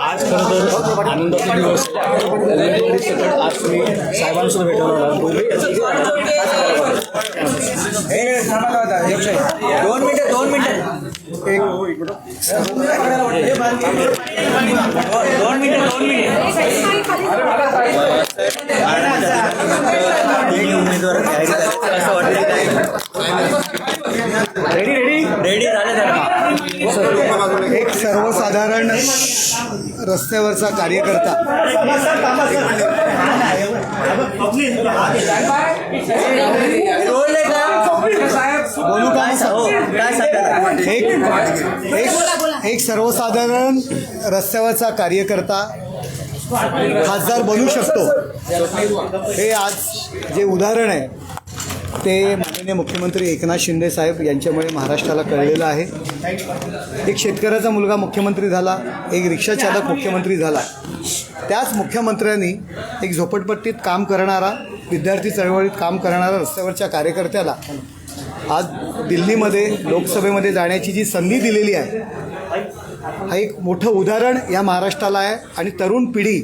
आज खरं तर आनंदाचा दिवस आज तुम्ही साहेबांसोबत. दोघेही दोन मिनिटं दोन मिनिटं. दोन मिनिटं दोन मिनिटं. उमेदवार असं वाटतं रेडी रेडी रेडी झाले त्याला एक सर्वसाधारण रस्त्यावरचा कार्यकर्ता. बोलू काय एक एक एक सर्वसाधारण रस्त्यावरचा कार्यकर्ता खासदार बनू शकतो. हे आज जे उदाहरण आहे ते माननीय मुख्यमंत्री एकनाथ शिंदे साहेब यांच्यामुळे महाराष्ट्राला कळलेलं आहे. एक शेतकऱ्याचा मुलगा मुख्यमंत्री झाला एक रिक्षाचालक मुख्यमंत्री झाला. त्याच मुख्यमंत्र्यांनी एक झोपडपट्टीत काम करणारा विद्यार्थी चळवळीत काम करणारा रस्त्यावरच्या कार्यकर्त्याला आज दिल्लीमध्ये लोकसभेमध्ये जाण्याची जी संधी दिलेली आहे हा एक मोठं उदाहरण या महाराष्ट्राला आहे. आणि तरुण पिढी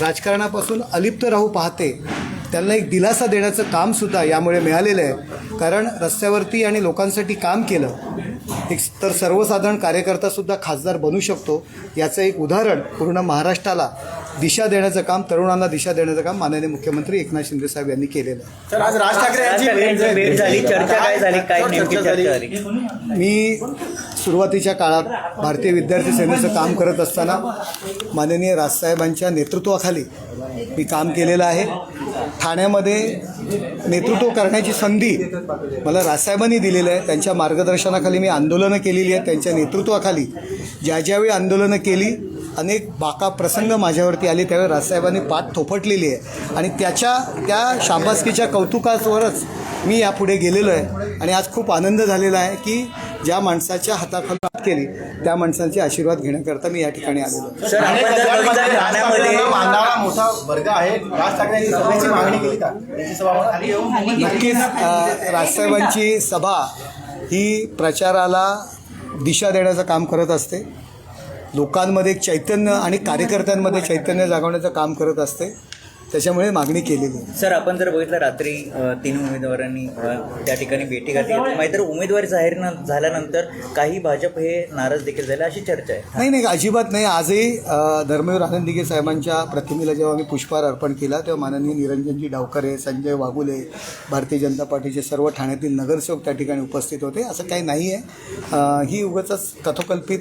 राजकारणापासून अलिप्त राहू पाहते. त्यांना एक दिलासा देण्याचं कामसुद्धा यामुळे मिळालेलं आहे. कारण रस्त्यावरती आणि लोकांसाठी काम केलं एक तर सर्वसाधारण कार्यकर्तासुद्धा खासदार बनू शकतो. याचं एक उदाहरण पूर्ण महाराष्ट्राला दिशा देण्याचं काम तरुणांना दिशा देण्याचं काम माननीय मुख्यमंत्री एकनाथ शिंदे साहेब यांनी केलेलं आहे. तर आज राज ठाकरे यांची ठाकरेंची भेट झाली चर्चा काय झाली काय नेमकी चर्चा झाली? मी सुरुवातीच्या काळात भारतीय विद्यार्थी सेनेचं काम करत असताना माननीय राजसाहेबांच्या नेतृत्वाखाली मी काम केलेलं आहे. ठाण्यामध्ये नेतृत्व करण्याची संधी मला राजसाहेबांनी दिलेलं आहे. त्यांच्या मार्गदर्शनाखाली मी आंदोलनं केलेली आहेत. त्यांच्या नेतृत्वाखाली ज्या ज्यावेळी आंदोलनं केली अनेक बाका प्रसंग माझ्यावरती आले त्यावेळी राजसाहेबांनी पाठ थोपटलेली आहे. आणि त्याच्या त्या शाबासकीच्या कौतुकावरच मी यापुढे गेलेलो आहे. आणि आज खूप आनंद झालेला आहे की ज्या माणसाच्या हाताखाली हात केली त्या माणसांचे आशीर्वाद घेण्याकरता मी या ठिकाणी आलेलो मोठा वर्ग आहे. राज ठाकरे मागणी केली का? नक्कीच राजसाहेबांची सभा ही प्रचाराला दिशा देण्याचं काम करत असते. लोकांमध्ये एक चैतन्य आणि कार्यकर्त्यांमध्ये चैतन्य जागवण्याचं काम करत असते. त्याच्यामुळे मागणी केलेली आहे. सर आपण जर बघितलं रात्री तीन उमेदवारांनी त्या ठिकाणी भेटी घातली. माहीत तर उमेदवारी जाहीर न- झाल्यानंतर काही भाजप हे नाराज देखील झाले अशी चर्चा आहे. नाही नाही अजिबात नाही. आजही धर्मवीर आनंदिगे साहेबांच्या प्रतिमेला जेव्हा आम्ही पुष्पहार अर्पण केला तेव्हा माननीय निरंजनजी डावकरे संजय वाघुले भारतीय जनता पार्टीचे सर्व ठाण्यातील नगरसेवक त्या ठिकाणी उपस्थित होते. असं काही नाही आहे ही उगाच कथोकल्पित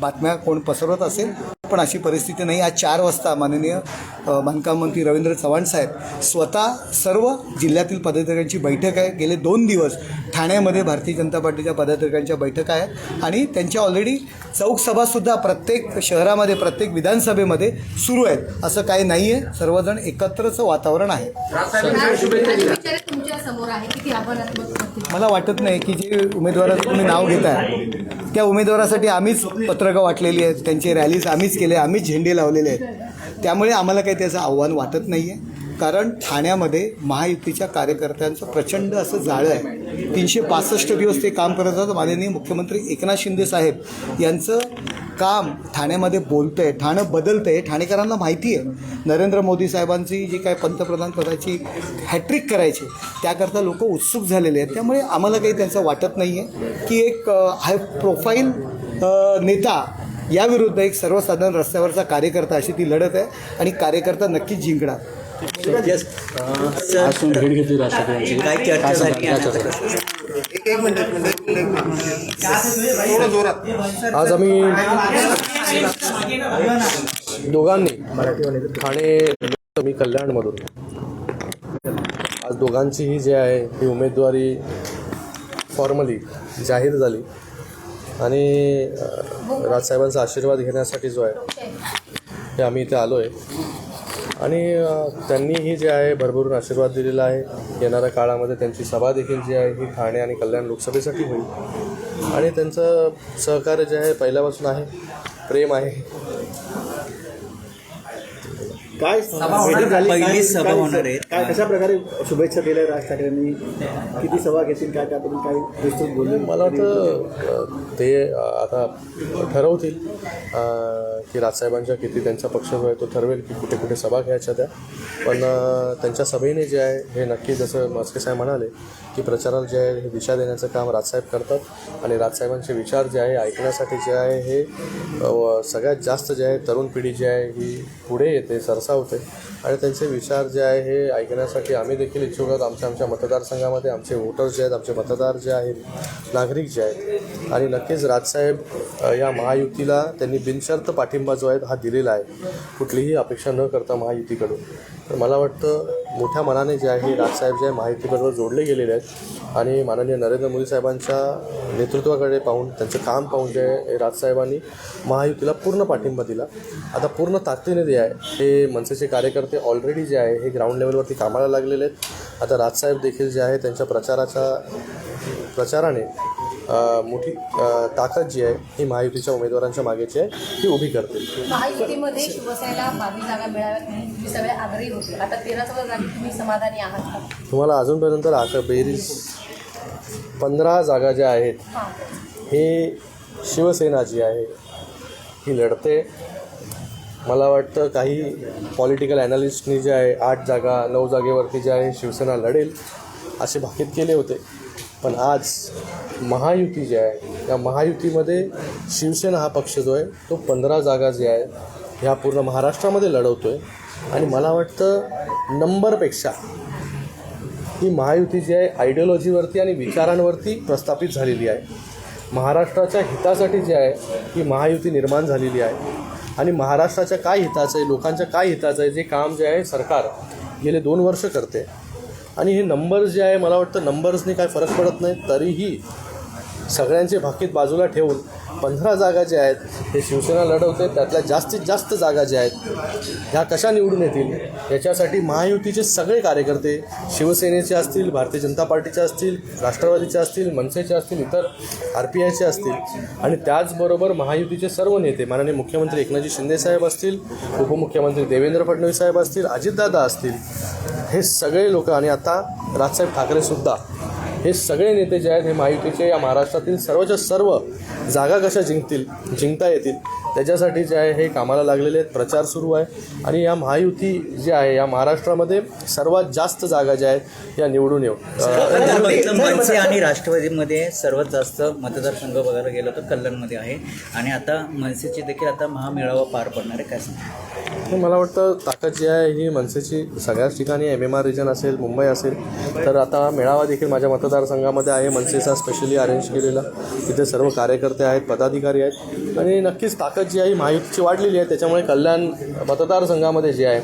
बातम्या कोण पसरवत असेल पण अशी परिस्थिती नाही. आज चार वाजता माननीय बांधकाम मंत्री रवींद्र चव्हाण साहेब स्वतः सर्व जिल्ह्यातील पदाधिकाऱ्यांची बैठक आहे. गेले दोन दिवस ठाण्यामध्ये भारतीय जनता पार्टीच्या पदाधिकाऱ्यांच्या बैठका आहेत आणि त्यांच्या ऑलरेडी चौकसभासुद्धा प्रत्येक शहरामध्ये प्रत्येक विधानसभेमध्ये सुरू आहेत. असं काही नाही आहे सर्वजण एकत्रचं वातावरण आहे. मला वाटत नाही की जे उमेदवाराचं तुम्ही नाव घेताय त्या उमेदवारासाठी आम्हीच पत्रकं वाटलेली आहेत. त्यांची रॅलीज आम्हीच केले आम्ही झेंडे लावलेले आहेत. त्यामुळे आम्हाला काही त्याचं आव्हान वाटत नाही आहे कारण ठाण्यामध्ये महायुतीच्या कार्यकर्त्यांचं प्रचंड असं जाळं आहे. तीनशे पासष्ट दिवस ते काम करत होतात माननीय मुख्यमंत्री एकनाथ शिंदे साहेब यांचं काम ठाण्यामध्ये बोलतं आहे ठाणं बदलतं आहे ठाणेकरांना माहिती आहे. नरेंद्र मोदी साहेबांची जी काय पंतप्रधान पदाची हॅट्रिक करायची त्याकरता लोक उत्सुक झालेले आहेत. त्यामुळे आम्हाला काही त्यांचं वाटत नाही आहे की एक हाय प्रोफाईल नेता याविरुद्ध एक सर्वसाधारण रस्त्यावरचा कार्यकर्ता अशी ती लढत आहे आणि कार्यकर्ता नक्कीच जिंकणार. आज आम्ही दोघांनी ठाणे मी कल्याणमधून. आज दोघांचीही जी आहे ही उमेदवारी फॉर्मली जाहीर झाली. आणि राजसाहेबांचा आशीर्वाद घेण्यासाठी जो आहे हे आम्ही इथे आलो आहे आणि त्यांनीही जे आहे भरभरून आशीर्वाद दिलेला आहे. येणाऱ्या काळामध्ये त्यांची सभा देखील जी आहे ही ठाणे आणि कल्याण लोकसभेसाठी होईल. आणि त्यांचं सहकार्य जे आहे पहिल्यापासून आहे प्रेम आहे. काय भेटी झाली? काय- पहिलीच सभा काय- होणार आहे. काय कशा प्रकारे शुभेच्छा दिल्या राज ठाकरेंनी किती सभा घेतील? काय त्याबद्दल काय विस्तृत बोलले मला वाटतं अ, ते अ, आता ठरवतील अ, की राजसाहेबांच्या किती त्यांचा पक्ष जो आहे तो ठरवेल की कुठे कुठे सभा घ्यायच्या त्या. पण अ, त्यांच्या सभेने जे आहे हे नक्की जसं मस्के साहेब म्हणाले की प्रचाराला जे आहे हे दिशा देण्याचं काम राजसाहेब करतात. आणि राजसाहेबांचे विचार जे आहे ऐकण्यासाठी जे आहे हे अ, सगळ्यात जास्त जे आहे तरुण पिढी जी आहे ही पुढे येते सरसावते आणि त्यांचे विचार जे आहे हे ऐकण्यासाठी आम्ही देखील इच्छुक आहोत. आमच्या आमच्या मतदारसंघामध्ये आमचे वोटर्स जे आहेत आमचे मतदार जे आहेत नागरिक जे आहेत. आणि नक्कीच राजसाहेब या महायुतीला त्यांनी बिनशर्त पाठिंबा जो आहे हा दिलेला आहे. कुठलीही अपेक्षा न करता महायुतीकडून. तर मला वाटतं मोठ्या मनाने जे आहे राजसाहेब जे आहे माहितीबरोबर जोडले गेलेले आहेत. आणि माननीय नरेंद्र मोदी साहेबांच्या नेतृत्वाकडे पाहून त्यांचं काम पाहून जे आहे राजसाहेबांनी महायुतीला पूर्ण पाठिंबा दिला. आता पूर्ण ताकदीने जे आहे हे मनसेचे कार्यकर्ते ऑलरेडी जे आहे हे ग्राउंड लेवलवरती कामाला लागलेले आहेत. आता राजसाहेब देखील जे आहे त्यांच्या प्रचाराच्या प्रचाराने मोठी ताकद जी आहे ही महायुतीच्या उमेदवारांच्या मागेची आहे ती उभी करतील महायुतीमध्ये शिवसेनेला बावीस जागा मिळाव्यात म्हणून तुम्ही सगळे आग्रही होते. आता तेरा चौदा जागी तुम्ही समाधानी आहात का? तुम्हाला अजूनपर्यंत आक बेरीज पंधरा जागा ज्या आहेत हां. हे शिवसेना जी आहे ही लढते. मला वाटतं काही पॉलिटिकल ॲनालिस्टनी जे आहे आठ जागा नऊ जागेवरती जे आहे शिवसेना लढेल असे भाकीत केले होते. पण आज महायुती जी आहे या महायुतीमध्ये शिवसेना हा पक्ष जो आहे तो पंधरा जागा जे आहे ह्या पूर्ण महाराष्ट्रामध्ये लढवतो आहे आणि मला वाटतं नंबरपेक्षा ही महायुती जी आहे आयडिओलॉजीवरती आणि विचारांवरती प्रस्थापित झालेली आहे. महाराष्ट्राच्या हितासाठी जी आहे ही महायुती निर्माण झालेली आहे. आणि महाराष्ट्राच्या काय हिताचं आहे लोकांच्या काय हिताचं आहे जे काम जे आहे सरकार गेले दोन वर्ष करते. आणि हे नंबर्स जे आहे मला वाटतं नंबर्सनी काय फरक पडत नाही तरीही सगळ्यांचे भाकीत बाजूला ठेवून पंधरा जागा ज्या आहेत हे शिवसेना लढवते त्यातल्या जास्तीत जास्त जागा ज्या आहेत ह्या कशा निवडून येतील? याच्यासाठी महायुतीचे सगळे कार्यकर्ते शिवसेनेचे असतील भारतीय जनता पार्टीचे असतील राष्ट्रवादीचे असतील मनसेचे असतील इतर आर पी आयचे असतील. आणि त्याचबरोबर महायुतीचे सर्व नेते माननीय मुख्यमंत्री एकनाथजी शिंदेसाहेब असतील उपमुख्यमंत्री देवेंद्र फडणवीस साहेब असतील अजितदादा असतील हे सगळे लोक आणि आता राजसाहेब ठाकरेसुद्धा हे सगळे नेते जे आहेत हे महायुतीचे या महाराष्ट्रातील सर्वच्या सर्व जागा कशा जिंकतील जिंकता येतील त्याच्यासाठी जे आहे हे कामाला लागलेले आहेत. प्रचार सुरू आहे. आणि या महायुती जी आहे या महाराष्ट्रामध्ये सर्वात जास्त जागा ज्या आहेत या निवडून येऊ. मनसे आणि राष्ट्रवादीमध्ये सर्वात जास्त मतदारसंघ बघायला गेलं तर कल्याणमध्ये आहे. आणि आता मनसेची देखील आता महामेळावा पार पडणार आहे. काय सांगता? हे मला वाटतं ताकद जी आहे ही मनसेची सगळ्याच ठिकाणी एम एम आर रिजन असेल मुंबई असेल तर आता मेळावा देखील माझ्या मतदारसंघामध्ये आहे. मनसेचा स्पेशली अरेंज केलेला. तिथे सर्व कार्यकर्ते आहेत पदाधिकारी आहेत. आणि नक्कीच ताकद जी आहे ही महायुतीची वाढलेली आहे. त्याच्यामुळे कल्याण मतदारसंघामध्ये जी आहे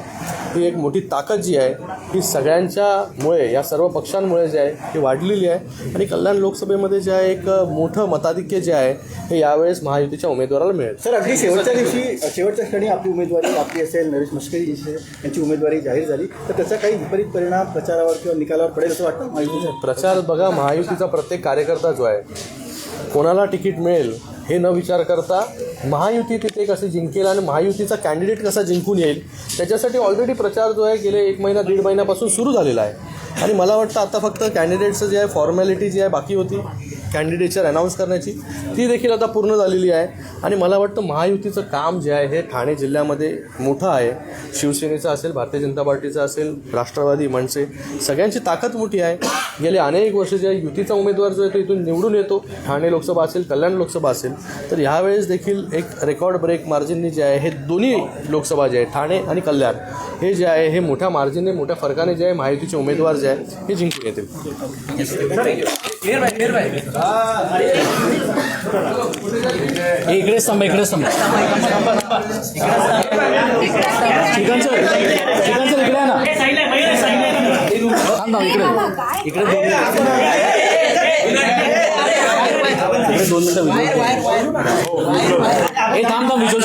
ही एक मोठी ताकद जी आहे ही सगळ्यांच्यामुळे या सर्व पक्षांमुळे जे आहे ही वाढलेली आहे. आणि कल्याण लोकसभेमध्ये जे आहे एक मोठं मताधिक्य जे आहे हे यावेळेस महायुतीच्या उमेदवाराला मिळेल. सर अगदी शेवटच्या दिवशी शेवटच्या क्षणी आपली उमेदवारी आपली असेल नरेश मस्करी यांची उमेदवारी जाहीर झाली. तर त्याचा काही विपरीत परिणाम प्रचारावर किंवा निकालावर पडेल असं वाटतं? माहिती प्रचार बघा महायुतीचा प्रत्येक कार्यकर्ता जो आहे कोणाला तिकीट मिळेल हे न विचार करता महायुती तिथे कसे जिंकेल आणि महायुतीचा कॅन्डिडेट कसा जिंकून येईल त्याच्यासाठी ऑलरेडी प्रचार जो आहे गेले एक महिना दीड महिन्यापासून सुरू झालेला आहे. आणि मला वाटतं आता फक्त कॅन्डिडेटचं जे आहे फॉर्मॅलिटी जी आहे बाकी होती. कॅन्डिडेटच्या अनाऊन्स करण्याची ती देखील आता पूर्ण झालेली आहे. आणि मला वाटतं महायुतीचं काम जे आहे हे ठाणे जिल्ह्यामध्ये मोठं आहे. शिवसेनेचं असेल भारतीय जनता पार्टीचं असेल राष्ट्रवादी मनसे सगळ्यांची ताकद मोठी आहे. गेले अनेक वर्ष ज्या युतीचा उमेदवार जो आहे तो इथून निवडून येतो. ठाणे लोकसभा असेल कल्याण लोकसभा असेल. तर ह्यावेळेस देखील एक रेकॉर्ड ब्रेक मार्जिनने जे आहे हे दोन्ही लोकसभा जे आहे ठाणे आणि कल्याण हे जे आहे हे मोठ्या मार्जिनने मोठ्या फरकाने जे आहे महायुतीचे उमेदवार जे आहे हे जिंकून येतील. हे इकडेच थांबा इकडेच थांबा चिकन सर चिकन सर इकडे ना. थांबा इकडे. इकडे दोन इकडे दोन मिनिटं हे थांब थांब विश्वास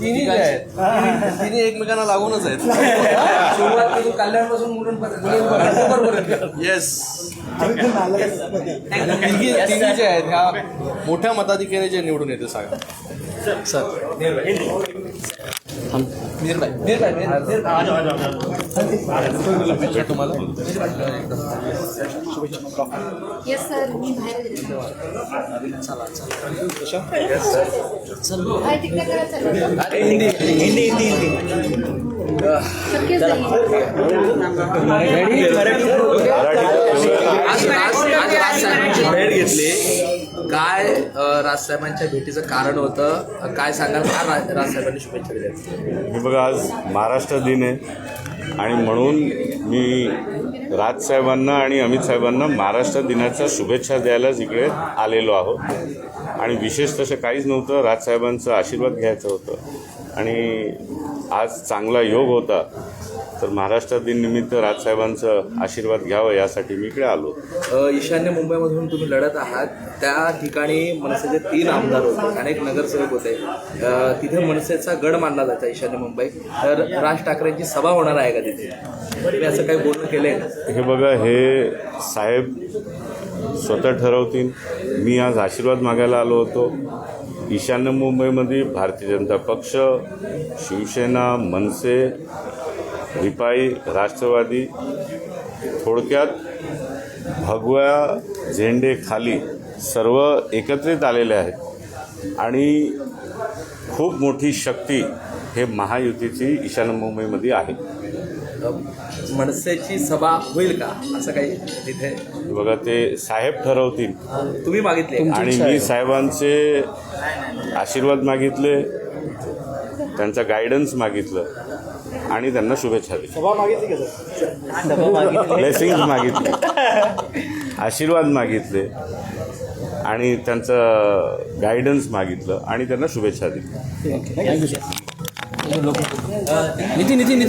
तिन्ही जे आहेत. तिन्ही एकमेकांना लागूनच आहेत. सुरुवात कल्याणपासून येस तिन्ही तिन्ही जे आहेत ह्या मोठ्या मताधिक्याने जे निवडून येते सांगा. सर येस सर मी बाहेर येते. हाय, तिकडे करा चला. हिंदी हिंदी हिंदी घेतली काय राजसाहेबांच्या भेटीचं कारण होतं? काय सांगाल? का राजसाहेबांनी शुभेच्छा दिल्या. हे बघा आज महाराष्ट्र दिन आहे आणि म्हणून मी राजसाहेबांना आणि अमित साहेबांना महाराष्ट्र दिनाच्या शुभेच्छा द्यायलाच इकडे आलेलो आहोत. आणि विशेष तसं काहीच नव्हतं राजसाहेबांचा आशीर्वाद घ्यायचं होतं. आणि आज चांगला योग होता. तर महाराष्ट्र दिन निमित्त राजसाहेबांचं आशीर्वाद घ्यावं यासाठी मी इकडे आलो. ईशान्य मुंबईमधून तुम्ही लढत आहात. त्या ठिकाणी मनसेचे तीन आमदार होते. अनेक नगरसेवक होते. तिथे मनसेचा गड मानला जायचा ईशान्य मुंबई तर राज ठाकरेंची सभा होणार आहे का तिथे? असं काही बोलणं केलंय का? हे बघा हे साहेब स्वतः ठरवतील. मी आज आशीर्वाद मागायला आलो होतो. ईशान्य मुंबईमध्ये भारतीय जनता पक्ष शिवसेना मनसे रिपाई राष्ट्रवादी थोडक्यात भगव्या झेंडे खाली सर्व एकत्रित आलेले आहेत. आणि खूप मोठी शक्ती हे महायुतीची ईशान्य मुंबईमध्ये आहे मनसेची सभा होईल का? असं काही तिथे? बघा ते साहेब ठरवतील. तुम्ही मागितले? आणि मी साहेबांचे आशीर्वाद मागितले. त्यांचा गायडन्स मागितलं. आणि त्यांना शुभेच्छा दिल्या. सभा मागितली का सर? ब्लेसिंग मागितले. आशीर्वाद मागितले. आणि त्यांचं गायडन्स मागितलं आणि त्यांना शुभेच्छा दिल्या. नितीन.